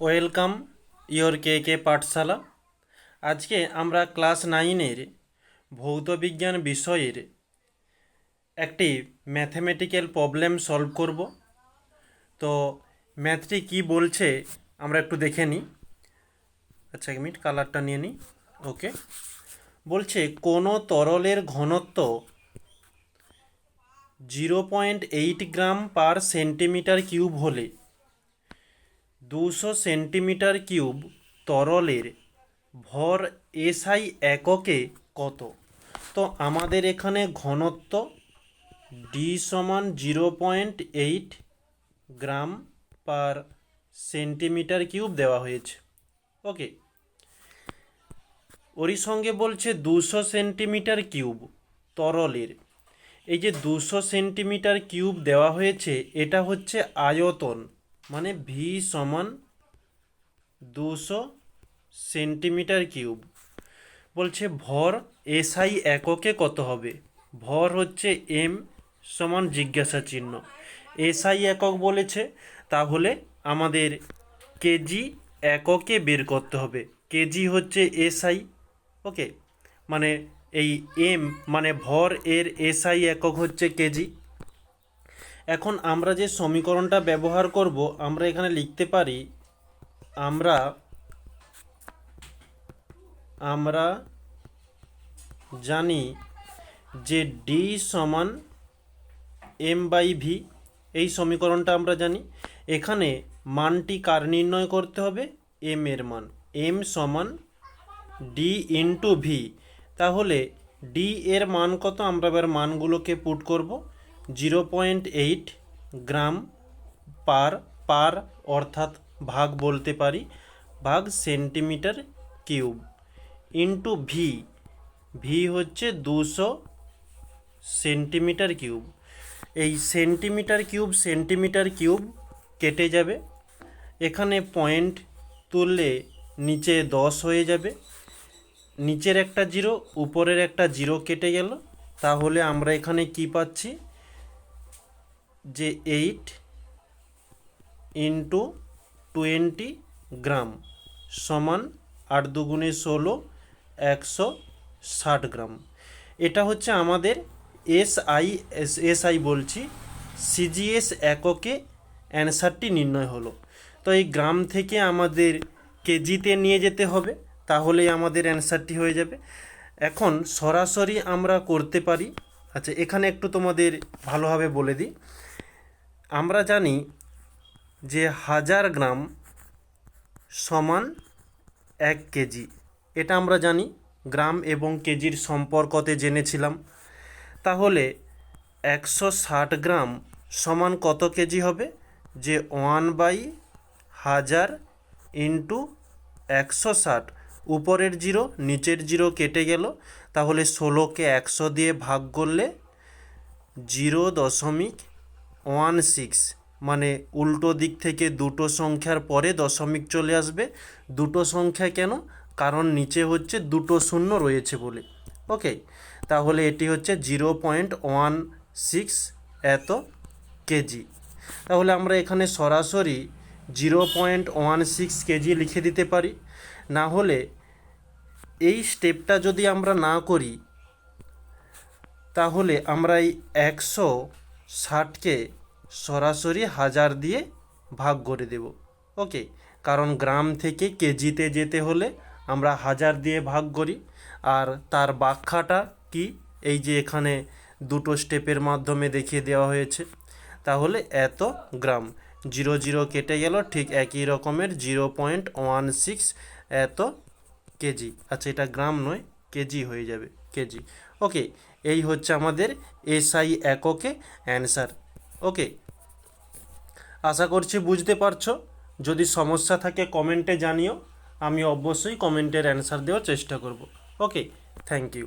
Welcome your কে কে পাঠশালা। আজকে আমরা class নাইনের ভৌতবিজ্ঞান বিষয়ের একটি ম্যাথমেটিক্যাল প্রবলেম সলভ করব। তো ম্যাথটি কি বলছে আমরা একটু দেখে নিই। আচ্ছা এক মিনিট, কালারটা নিয়ে নিই। ওকে। বলছে, কোনো তরলের ঘনত্ব zero point eight gram per centimetre cube হলে দুশো সেন্টিমিটার কিউব তরলের ভর এসআই এককে কত? তো আমাদের এখানে ঘনত্ব ডি সমান zero point eight gram per centimetre cube দেওয়া হয়েছে। ওকে। ওরই সঙ্গে বলছে দুশো সেন্টিমিটার কিউব তরলের। এই যে দুশো সেন্টিমিটার কিউব দেওয়া হয়েছে, এটা হচ্ছে আয়তন। মানে ভি সমান দুশো সেন্টিমিটার কিউব। বলছে ভর এসআই এককে কত হবে? ভর হচ্ছে এম সমান জিজ্ঞাসা চিহ্ন। এসআই একক বলেছে, তাহলে আমাদের কেজি এককে বের করতে হবে। কেজি হচ্ছে এসআই ওকে মানে এই এম মানে ভর এর এসআই একক হচ্ছে কেজি এখন আমরা যে সমীকরণটা ব্যবহার করব, আমরা এখানে লিখতে পারি, আমরা আমরা জানি যে ডি সমান এম বাই ভি এই সমীকরণটা আমরা জানি। এখানে মানটি কার নির্ণয় করতে হবে? এম এর মান। এম সমান ডি ইন্টু ভি তাহলে ডি এর মান কত? আমরা এবার মানগুলোকে পুট করব। Zero point eight gram per per অর্থাৎ ভাগ বলতে পারি, ভাগ centimetre cube into V V হচ্ছে দুশো সেন্টিমিটার কিউব। এই সেন্টিমিটার কিউব সেন্টিমিটার কিউব কেটে যাবে। এখানে পয়েন্ট তুললে নিচে দশ হয়ে যাবে। নিচের একটা জিরো, উপরের একটা জিরো কেটে গেল। তাহলে আমরা এখানে কি পাচ্ছি? যে এইট ইন্টু টোয়েন্টি গ্রাম সমান আট দুগুণে ষোলো একশো ষাট গ্রাম এটা হচ্ছে আমাদের S I S S I বলছি সিজিএস এককে অ্যান্সারটি নির্ণয় হলো। তো এই গ্রাম থেকে আমাদের কেজিতে নিয়ে যেতে হবে, তাহলেই আমাদের অ্যান্সারটি হয়ে যাবে। এখন সরাসরি আমরা করতে পারি। আচ্ছা এখানে একটু তোমাদের ভালোভাবে বলে দিই। আমরা জানি যে হাজার গ্রাম সমান এক কেজি। এটা আমরা জানি গ্রাম এবং কেজির সম্পর্কতে জেনেছিলাম। তাহলে একশো ষাট গ্রাম সমান কত কেজি হবে? যে ওয়ান বাই হাজার ইন্টু একশো ষাট। উপরের জিরো, নিচের জিরো কেটে গেল। তাহলে ষোলোকে একশো দিয়ে ভাগ করলে জিরো দশমিক ওয়ান সিক্স মানে উল্টো দিক থেকে দুটো সংখ্যার পরে দশমিক চলে আসবে। দুটো সংখ্যা কেন? কারণ নিচে হচ্ছে দুটো শূন্য রয়েছে বলে। ওকে তাহলে এটি হচ্ছে জিরো পয়েন্ট ওয়ান সিক্স এত কেজি। তাহলে আমরা এখানে সরাসরি zero point one six kg লিখে দিতে পারি। না হলে এই স্টেপটা যদি আমরা না করি, তাহলে আমরা এই একশো ষাটকে সরাসরি হাজার দিয়ে ভাগ করে দেব। ওকে, কারণ গ্রাম থেকে কেজিতে যেতে হলে আমরা হাজার দিয়ে ভাগ করি। আর তার ব্যাখ্যাটা কি? এই যে এখানে দুটো স্টেপের মাধ্যমে দেখিয়ে দেওয়া হয়েছে। তাহলে এত গ্রাম। জিরো জিরো কেটে গেল, ঠিক একই রকমের জিরো পয়েন্ট ওয়ান সিক্স এত কেজি। আচ্ছা এটা গ্রাম নয় কেজি হয়ে যাবে, কেজি। ওকে এই হচ্ছে আমাদের এসআই এককে অ্যান্সার ওকে আশা করছি বুঝতে পারছ। যদি সমস্যা থাকে কমেন্টে জানিও, আমি অবশ্যই কমেন্টের অ্যান্সার দেওয়ার চেষ্টা করব। Okay thank you